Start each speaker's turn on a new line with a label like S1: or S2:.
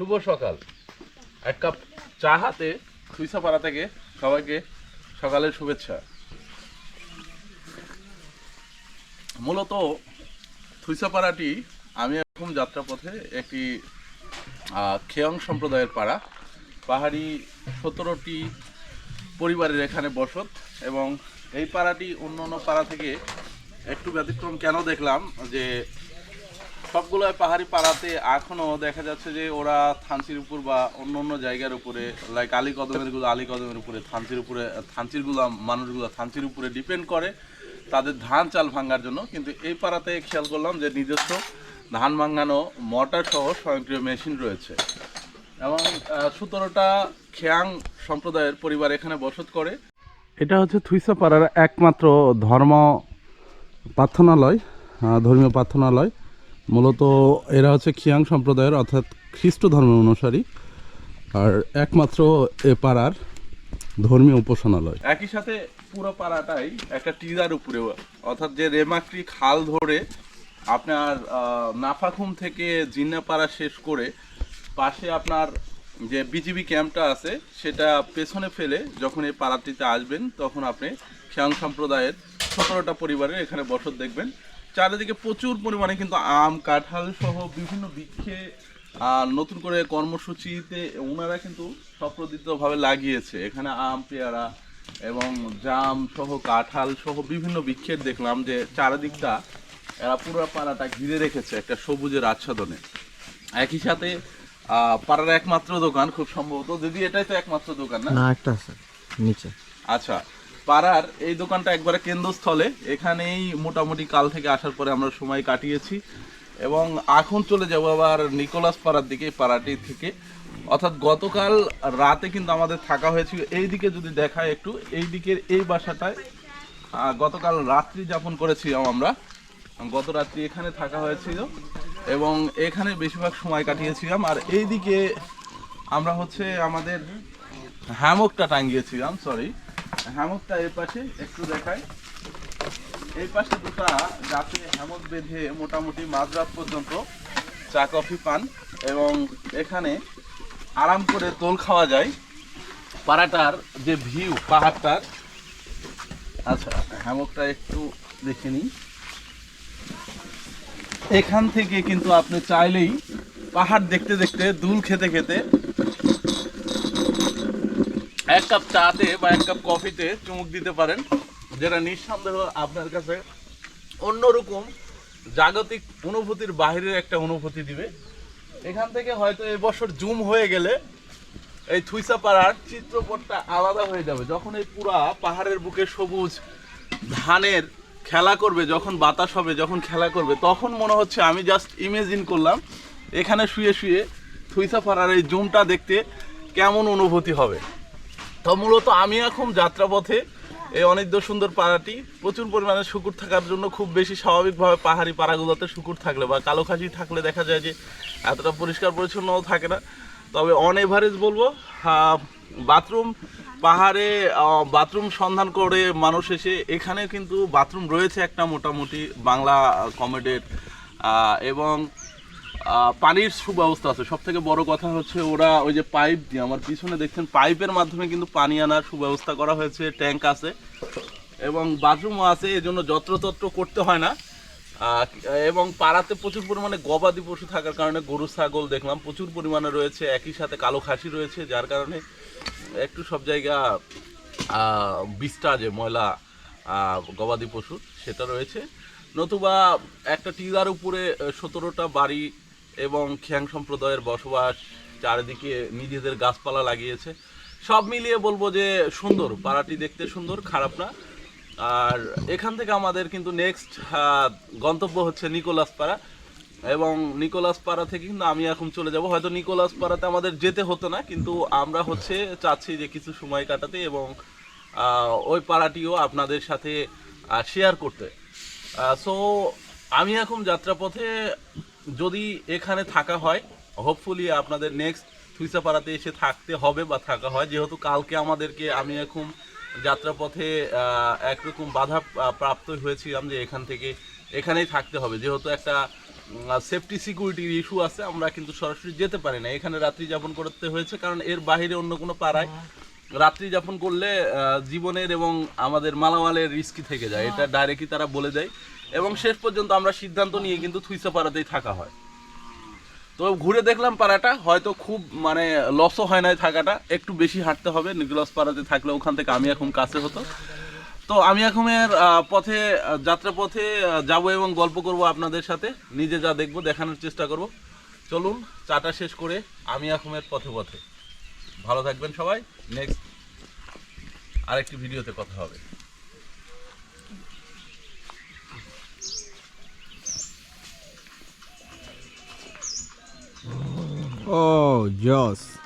S1: শুভ সকাল। এক কাপ চা হাতে সুইসাপাড়া থেকে সবাইকে সকালের শুভেচ্ছা। মূলত থুইসাপাড়াটি আমি এখন যাত্রাপথে একটি খেয়ং সম্প্রদায়ের পাড়া। পাহাড়ি সতেরোটি পরিবারের এখানে বসত এবং এই পাড়াটি অন্য অন্য পাড়া থেকে একটু ব্যতিক্রম কেন দেখলাম যে সবগুলো পাহাড়ি পাড়াতে এখনও দেখা যাচ্ছে যে ওরা থানচির উপর বা অন্য অন্য জায়গার উপরে লাইক আলী কদমেরগুলো আলী কদমের উপরে, থানচির উপরে, থানচিরগুলো, মানুষগুলো থানচির উপরে ডিপেন্ড করে তাদের ধান চাল ভাঙার জন্য। কিন্তু এই পাড়াতে খেয়াল করলাম যে নিজস্ব ধান ভাঙানো মোটর সহ স্বয়ংক্রিয় মেশিন রয়েছে। এবং সতেরোটা খেয়াং সম্প্রদায়ের পরিবার এখানে বসত করে। এটা হচ্ছে থুইসা পাড়ার একমাত্র ধর্ম প্রার্থনালয় ধর্মীয় প্রার্থনালয়। মূলত এরা হচ্ছে খিয়াং সম্প্রদায়ের, অর্থাৎ খ্রিস্ট ধর্মের অনুসারী। আর একমাত্র এ পাড়ার ধর্মীয় উপাসনালয়। একই সাথে পুরো পাড়াটাই একটা টিলার উপরে, অর্থাৎ যে রেমাক্রি খাল ধরে আপনার নাফাখুম থেকে জিন্নাপাড়া শেষ করে পাশে আপনার যে বিজিবি ক্যাম্পটা আছে, সেটা পেছনে ফেলে যখন এই পাড়াটিতে আসবেন, তখন আপনি খিয়াং সম্প্রদায়ের সতেরোটা পরিবারের এখানে বসত দেখবেন। চারিদিকে প্রচুর পরিমাণে কিন্তু আম কাঁঠাল সহ বিভিন্ন বৃক্ষে আহ, নতুন করে কর্মসূচিতে ওনারা কিন্তু সপ্রদিতভাবে লাগিয়েছে। এখানে আম পেয়ারা এবং জাম সহ কাঁঠাল সহ বিভিন্ন বৃক্ষের দেখলাম যে চারিদিকটা এরা পুরো পাড়াটা ঘিরে রেখেছে একটা সবুজের আচ্ছাদনে। একই সাথে পাড়ার একমাত্র দোকান খুব সম্ভবত। যদি এটাই তো একমাত্র দোকান না?
S2: না একটা আছে নিচে।
S1: আচ্ছা পাড়ার এই দোকানটা একবারে কেন্দ্রস্থলে। এখানেই মোটামুটি কাল থেকে আসার পরে আমরা সময় কাটিয়েছি এবং এখন চলে যাব আবার নিকোলাস পাড়ার দিকে পাড়াটি থেকে। অর্থাৎ গতকাল রাতে কিন্তু আমাদের থাকা হয়েছিল। এই দিকে যদি দেখায় একটু এই দিকের এই বাসাটায় গতকাল রাত্রি যাপন করেছিলাম আমরা। গত রাত্রি এখানে থাকা হয়েছিল এবং এখানে বেশিরভাগ সময় কাটিয়েছিলাম। আর এই দিকে আমরা হচ্ছে আমাদের হ্যামকটা টাঙ্গিয়েছিলাম সরি হ্যামকটা এই পাশে একটু দেখাই। এই পাশে দুটা যাতে হ্যামক বেঁধে মোটামুটি মাঝরাত পর্যন্ত চা, কফি পান এবং এখানে আরাম করে তোল খাওয়া যায়। পাড়াটার যে ভিউ পাহাড়টার আচ্ছা হ্যামকটা একটু দেখে নিই। এখান থেকে কিন্তু আপনি চাইলেই পাহাড় দেখতে দেখতে, দুল খেতে খেতে এক কাপ চাতে বা এক কাপ কফিতে চুমুক দিতে পারেন, যেটা নিঃসন্দেহ আপনার কাছে অন্যরকম জাগতিক অনুভূতির বাহিরের একটা অনুভূতি দিবে। এখান থেকে হয়তো এবছর জুম হয়ে গেলে এই থুইসা পাড়ার চিত্রপটটা আলাদা হয়ে যাবে। যখন এই পুরা পাহাড়ের বুকে সবুজ ধানের খেলা করবে, যখন বাতাস হবে, যখন খেলা করবে, তখন মনে হচ্ছে আমি জাস্ট ইমেজিন করলাম, এখানে শুয়ে শুয়ে থুইসা পাড়ার এই জুমটা দেখতে কেমন অনুভূতি হবে। তো মূলত আমি এখন যাত্রাপথে এই অনিদ্য সুন্দর পাড়াটি, প্রচুর পরিমাণে শুকুর থাকার জন্য খুব বেশি স্বাভাবিকভাবে পাহাড়ি পাড়াগুলোতে শুকুর থাকলে বা কালো খাসি থাকলে দেখা যায় যে এতটা পরিষ্কার পরিচ্ছন্নও থাকে না। তবে অন এভারেজ বলব বাথরুম পাহাড়ে বাথরুম সন্ধান করে মানুষ এসে এখানে কিন্তু বাথরুম রয়েছে একটা মোটামুটি বাংলা কমেডের। এবং পানির সুব্যবস্থা আছে। সব থেকে বড় কথা হচ্ছে ওরা ওই যে পাইপ দিয়ে, আমার পিছনে দেখছেন পাইপের মাধ্যমে কিন্তু পানি আনার সুব্যবস্থা করা হয়েছে, ট্যাঙ্ক আছে এবং বাথরুমও আছে এই জন্য যত্রতত্র করতে হয় না। এবং পাড়াতে প্রচুর পরিমাণে গবাদি পশু থাকার কারণে গরু, ছাগল দেখলাম, প্রচুর পরিমাণে রয়েছে, একই সাথে কালো খাসি রয়েছে, যার কারণে একটু সব জায়গা বিষ্ঠা যে ময়লা গবাদি পশু, সেটা রয়েছে। নতুবা একটা টিলার উপরে সতেরোটা বাড়ি এবং খ্যাং সম্প্রদায়ের বসবাস চারিদিকে নিজেদের গাছপালা লাগিয়েছে। সব মিলিয়ে বলব যে সুন্দর, পাড়াটি দেখতে সুন্দর, খারাপ না। আর এখান থেকে আমাদের কিন্তু নেক্সট গন্তব্য হচ্ছে নিকোলাস পাড়া। এবং নিকোলাস পাড়া থেকে কিন্তু আমি এখন চলে যাব। হয়তো নিকোলাস পাড়াতে আমাদের যেতে হতো না, কিন্তু আমরা হচ্ছে চাচ্ছি যে কিছু সময় কাটাতে এবং ওই পাড়াটিও আপনাদের সাথে শেয়ার করতে। সো আমি এখন যাত্রাপথে যদি এখানে থাকা হয় হোপফুলি আপনাদের নেক্সট থুইসাপাড়াতে এসে থাকতে হবে বা থাকা হয়। যেহেতু কালকে আমাদেরকে আমি এখন যাত্রাপথে একরকম বাধা প্রাপ্ত হয়েছিলাম যে এখান থেকে এখানেই থাকতে হবে। যেহেতু একটা সেফটি সিকিউরিটির ইস্যু আছে আমরা কিন্তু সরাসরি যেতে পারি না। এখানে রাত্রি যাপন করতে হয়েছে কারণ এর বাইরে অন্য কোনো পাড়ায় রাত্রি যাপন করলে জীবনের এবং আমাদের মালামালের রিস্কি থেকে যায়। এটা ডাইরেক্টলি তারা বলে দেয়। এবং শেষ পর্যন্ত আমরা সিদ্ধান্ত নিয়ে কিন্তু থুইসা পাড়াতেই থাকা হয়। তো ঘুরে দেখলাম পাড়াটা হয়তো খুব মানে লসও হয় নাই থাকাটা একটু বেশি হাঁটতে হবে নিকলস পাড়াতে থাকলে ওখান থেকে আমি এখন কাছে হতো। তো আমি এখনের আহ, পথে যাত্রা পথে যাব এবং গল্প করব আপনাদের সাথে নিজে যা দেখব দেখানোর চেষ্টা করব। চলুন চাটা শেষ করে আমি এখমের পথে পথে। ভালো থাকবেন সবাই নেক্সট আরেকটি ভিডিওতে কথা হবে।
S2: Oh, Joss.